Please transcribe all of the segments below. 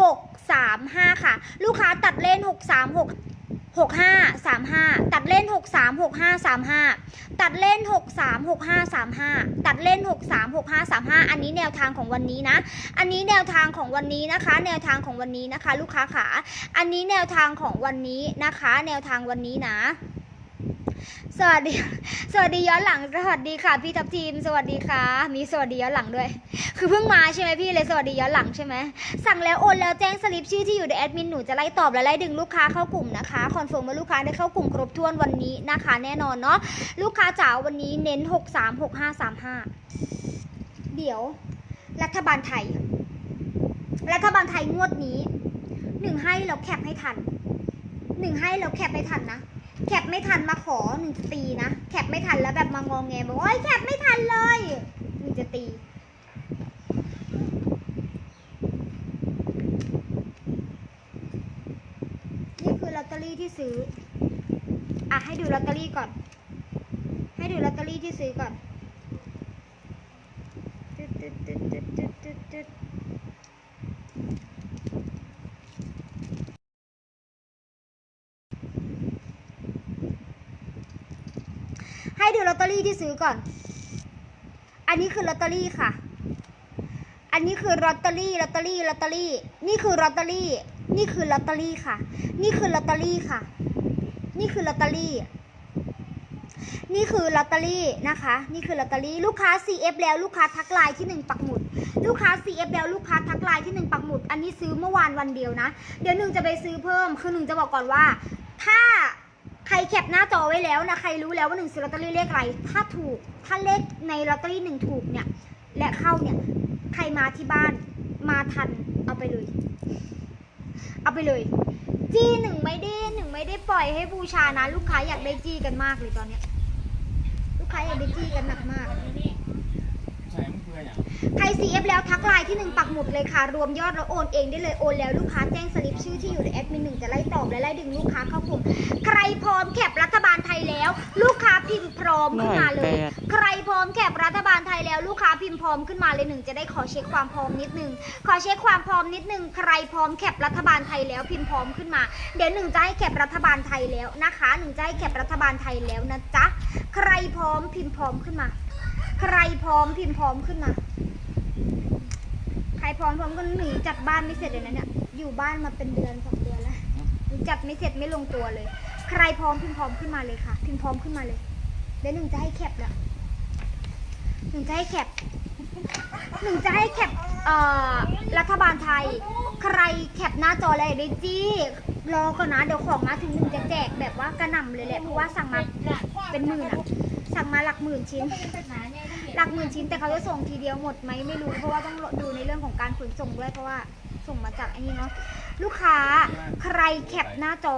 หกสามห้าค่ะ ลูกค้าตัดเล่นหกสามหกหกห้าสามห้าตัดเล่นหกสามหกห้าสามห้าตัดเล่นหกสามหกห้าสามห้าตัดเล่นหกสามหกห้าสามห้าอันนี้แนวทางของวันนี้นะ อันนี้แนวทางของวันนี้นะคะ แนวทางของวันนี้นะคะ ลูกค้าขา อันนี้แนวทางของวันนี้นะคะ แนวทางวันนี้นะ สวัสดี สวัสดีย้อนหลัง สวัสดีค่ะ พี่ทับทีม สวัสดีค่ะ มีสวัสดีย้อนหลังด้วย คือเพิ่งมาใช่ไหมพี่เลยสวัสดีย้อนหลังใช่ไหม สั่งแล้วโอนแล้วแจ้งสลิปชื่อที่อยู่ในแอดมินหนูจะไล่ตอบและไล่ดึงลูกค้าเข้ากลุ่มนะคะ คอนเฟิร์มว่าลูกค้าได้เข้ากลุ่มครบถ้วนวันนี้นะคะ แน่นอนเนาะ ลูกค้าจ๋าวันนี้เน้น 6 3 6 5 3 5 เดี๋ยว รัฐบาลไทย รัฐบาลไทยงวดนี้ หนึ่งให้เราแคปให้ทัน หนึ่งให้เราแคปให้ทันนะ แคปไม่ทันมาขอหนึ่งจะตีนะ แคปไม่ทันแล้วแบบมางองแงบอกว่าโอ๊ยแคปไม่ทันเลยหนึ่งจะตีนี่คือลอตเตอรี่ที่ซื้อ อะให้ดูลอตเตอรี่ก่อน ให้ดูลอตเตอรี่ที่ซื้อก่อนตึ๊ดตึ๊ดตึ๊ดตึ๊ดตึ๊ดตึ๊ด ให้ดูลอตเตอรี่ที่ซื้อก่อน อันนี้คือลอตเตอรี่ค่ะ อันนี้คือลอตเตอรี่ลอตเตอรี่ลอตเตอรี่ นี่คือลอตเตอรี่ นี่คือลอตเตอรี่ค่ะ นี่คือลอตเตอรี่ค่ะ นี่คือลอตเตอรี่ นี่คือลอตเตอรี่นะคะ นี่คือลอตเตอรี่ลูกค้า CF แล้วลูกค้าทักไลน์ที่1ปักหมุดลูกค้า CF แล้วลูกค้าทักไลน์ที่1ปักหมุด อันนี้ซื้อเมื่อวานวันเดียวนะ เดี๋ยวหนึ่งจะไปซื้อเพิ่ม คือหนึ่งจะบอกก่อนว่า ถ้า ใครแคปหน้าจอไว้แล้วนะ ใครรู้แล้วว่าหนึ่งซื้อลอตเตอรี่เลขอะไร ถ้าถูก ถ้าเลขในลอตเตอรี่หนึ่งถูกเนี่ย และเข้าเนี่ย ใครมาที่บ้านมาทัน เอาไปเลย เอาไปเลย จี้หนึ่งไม่ได้หนึ่งไม่ได้ปล่อยให้บูชานะ ลูกค้าอยากได้จี้กันมากเลยตอนเนี้ย ลูกค้าอยากได้จี้กันหนักมาก ใช่มันเพื่ออย่างใคร CF แล้วทักไลน์ที่หนึ่งปักหมุดเลยค่ะ รวมยอดแล้วโอนเองได้เลยโอนแล้วลูกค้าแจ้งสลิปชื่อที่อยู่ในแอดมินหนึ่งจะไล่ตอบและไล่ดึงลูกค้าเข้ากลุ่มใครพร้อมแคปรัฐบาลไทยแล้ว ลูกค้าพิมพ์พร้อมขึ้นมาเลยร้อยแปดใครพร้อมแคปรัฐบาลไทยแล้วลูกค้าพิมพ์พร้อมขึ้นมาเลยหนึ่งจะได้ขอเช็คความพร้อมนิดนึงขอเช็คความพร้อมนิดนึงใครพร้อมแคปรัฐบาลไทยแล้วพิมพ์พร้อมขึ้นมา เดี๋ยวหนึ่งจะให้แคปรัฐบาลไทยแล้วนะคะหนึ่งจะให้แคปรัฐบาลไทยแล้วนะจ๊ะใครพร้อมพิมพ์พร้อมขึ้นมา ใครพร้อมพิมพ์พร้อมขึ้นมา ใครพร้อมพร้อมกันหนีจัดบ้านไม่เสร็จเลยนะเนี่ย อยู่บ้านมาเป็นเดือนสองเดือนแล้วจัดไม่เสร็จไม่ลงตัวเลย ใครพร้อมพิมพ์พร้อมขึ้นมาเลยค่ะ พิมพ์พร้อมขึ้นมาเลย เดี๋ยวหนึ่งจะให้แคปแล้วหนึ่งจะให้แคปหนึ่งจะให้แคปเอ่อรัฐบาลไทย ใครแคปหน้าจออะไรได้จี้รอก่อนนะเดี๋ยวของมาถึงหนึ่งจะแจกแบบว่ากระหน่ำเลยแหละเพราะว่าสั่งมาเป็นหมื่นอะสั่งมาหลักหมื่นชิ้น หลักหมื่นชิ้นแต่เขาจะส่งทีเดียวหมดไหมไม่รู้เพราะว่าต้องดูในเรื่องของการขนส่งด้วยเพราะว่าส่งมาจากไอ้นี่เนาะลูกค้าใครแคปหน้าจอ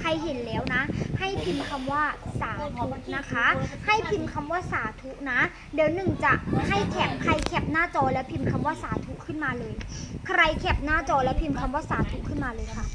ใครเห็นแล้วนะ ให้พิมพ์คำว่าสาธุนะคะ ให้พิมพ์คำว่าสาธุนะ เดี๋ยวหนึ่งจะให้แคปใครแคปหน้าจอแล้วพิมพ์คำว่าสาธุขึ้นมาเลย ใครแคปหน้าจอแล้วพิมพ์คำว่าสาธุขึ้นมาเลยค่ะ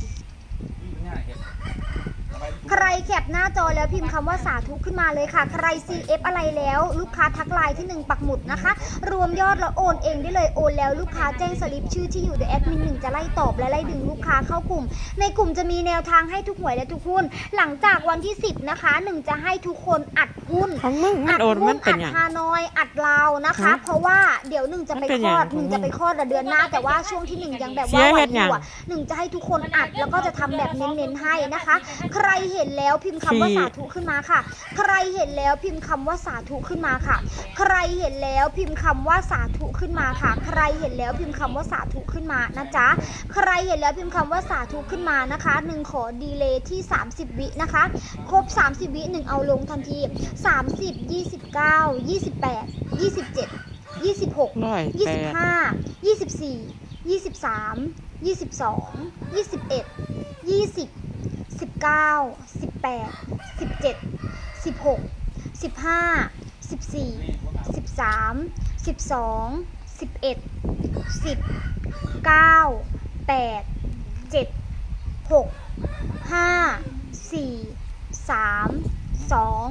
ใครแคปหน้าจอแล้วพิมพ์คำว่าสาธุขึ้นมาเลยค่ะ ใคร CF อะไรแล้วลูกค้าทักไลน์ที่ 1 ปักหมุดนะคะ รวมยอดแล้วโอนเองได้เลยโอนแล้วลูกค้าแจ้งสลิปชื่อที่อยู่ในแอดมินหนึ่งจะไล่ตอบและไล่ดึงลูกค้าเข้ากลุ่ม ในกลุ่มจะมีแนวทางให้ทุกหวยและทุกหุ้น หลังจากวันที่ 10 นะคะหนึ่งจะให้ทุกคนอัดหุ้นของมึงมันโอนมันเป็นอัดอย่างฮานอยอัดลาวนะคะฮะเพราะว่าเดี๋ยวหนึ่งจะไปมันเป็นคลอดอย่างหนึ่งจะไปคลอดเดือนหน้า แต่ว่าช่วงที่หนึ่งยังแบบเสีว่ายไหวเฮ็ดอหยังยู่อะหนึ่งจะให้ทุกคนอัดแล้วก็จะทำแบบเน้นๆให้นะคะใครเห็นแล้วพิมพ์คำว่าที่สาธุขึ้นมาค่ะ ใครเห็นแล้วพิมพ์คำว่าสาธุขึ้นมาค่ะ ใครเห็นแล้วพิมพ์คำว่าสาธุขึ้นมาค่ะ ใครเห็นแล้วพิมพ์คำว่าสาธุขึ้นมานะจ๊ะ ใครเห็นแล้วพิมพ์คำว่าสาธุขึ้นมานะคะหนึ่งขอดีเลย์ที่ 30 วินะคะ ครบ 30 วิหนึ่งเอาลงทันที 30 29 28 27 26ร้อยยี่แปสิบดห้ายี่สิบสี่ยี่สิบสามยี่สิบสองยี่สิบเอ็ดยี่สิบสิบ เก้าสิบแปดสิบเจ็ดสิบหกสิบห้าสิบสี่สิบสามสิบสองสิบเอ็ดสิบเก้าแปดเจ็ดหกห้าสี่สามสอง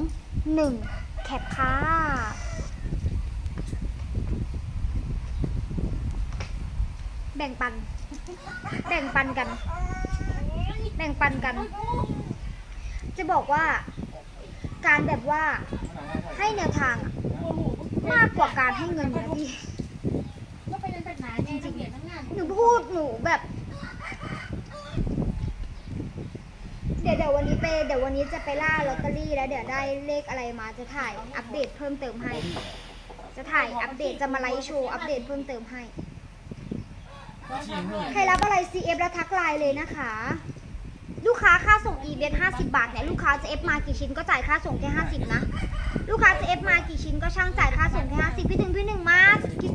หนึ่งแคปค่ะแบ่งปัน แบ่งปันกัน บ่งปันกัน จะบอกว่า การแบบว่าให้แนวทางอะมากกว่าการให้เงินนะพี่ก็ไปเดินตัดหนาไงทำเบียดทั้งงานหนูพูดหนูแบบ เดี๋ยวเดี๋ยววันนี้ไปเดี๋ยววันนี้จะไปล่าลอตเตอรี่แล้วเดี๋ยวได้เลขอะไรมาจะถ่ายอัปเดตเพิ่มเติมให้ จะถ่ายอัปเดตจะมาไลฟ์โชว์อัปเดตเพิ่มเติมให้ชี้มือใครรับอะไร CF แล้วทักไลน์เลยนะคะ ลูกค้าค่าส่งอีเบนห้าสิบาทเนี่ยลูกค้าจะเอฟมากี่ชิ้นก็จ่ายค่าส่งแค่ห้าสิบนะ ลูกค้าจะเอฟมากี่ชิ้นก็ช่างจ่ายค่าส่งแค่ห้าสิบพี่ถึงพี่หนึ่งมากคิด